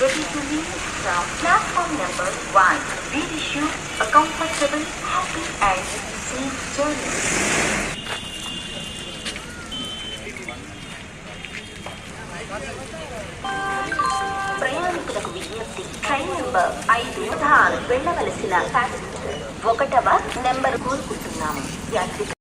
ready to leave from platform number 1. We wish you a comfortable, happy and safe journey. ప్రయాణికులకు విజ్ఞప్తి train number ఐదు ధార్ వెళ్ళవలసిన ఒకటవ number కోరుకుంటున్నాము యాత్రిక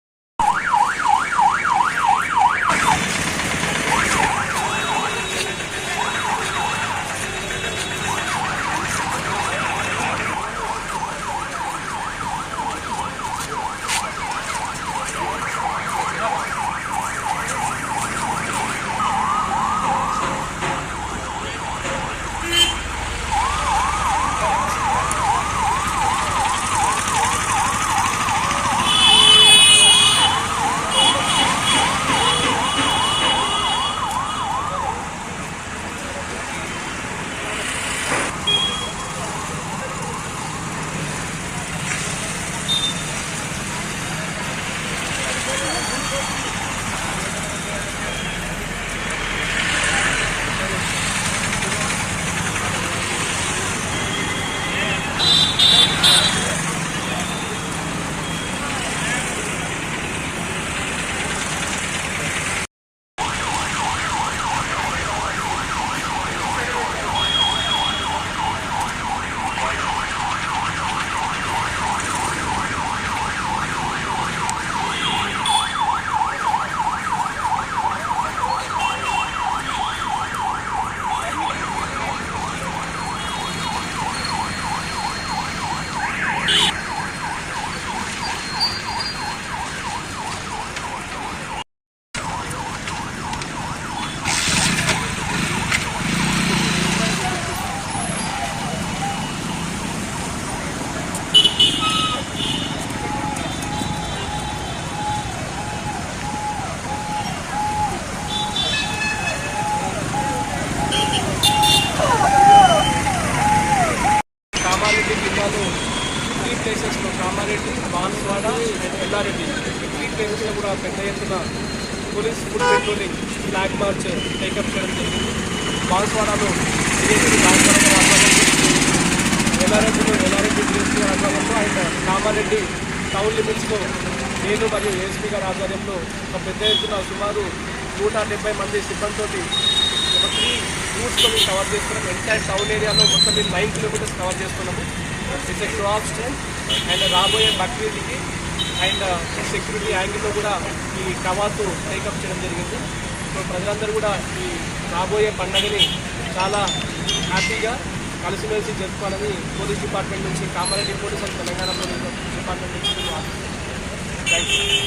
కామారెడ్డి బాన్స్వాడ ఎల్లారెడ్డి. ఈ ప్లేసెస్లో కూడా పెద్ద ఎత్తున police foot patrolling flag march take up చేయడం జరిగింది. బాన్స్వాడలో ఎల్లారెడ్డిలో ఎల్లారెడ్డి డిఎస్పీ గారి ఆధ్వర్యంలో అండ్ కామారెడ్డి టౌన్ లిమిట్స్లో నేను మరియు ఏఎస్పీ గారి ఆధ్వర్యంలో ఒక పెద్ద ఎత్తున సుమారు నూట డెబ్బై మంది సిబ్బందితోటి ఒక త్రీ రూట్స్లో మేము కవర్ చేస్తున్నాం. ఎంటైర్ టౌన్ ఏరియాలో మొత్తం మేము నైన్ కిలోమీటర్స్ కవర్ చేస్తున్నాము. It's a crop of strength and రాబోయే బక్రీద్కి అండ్ సెక్యూరిటీ యాంగిల్లో కూడా ఈ కవాతు టేకప్ చేయడం జరిగింది. సో ప్రజలందరూ కూడా ఈ రాబోయే పండుగని చాలా హ్యాపీగా కలిసిమెలిసి జరుపుకోవాలని పోలీస్ డిపార్ట్మెంట్ నుంచి Kamareddy police and Telangana police department నుంచి థ్యాంక్ యూ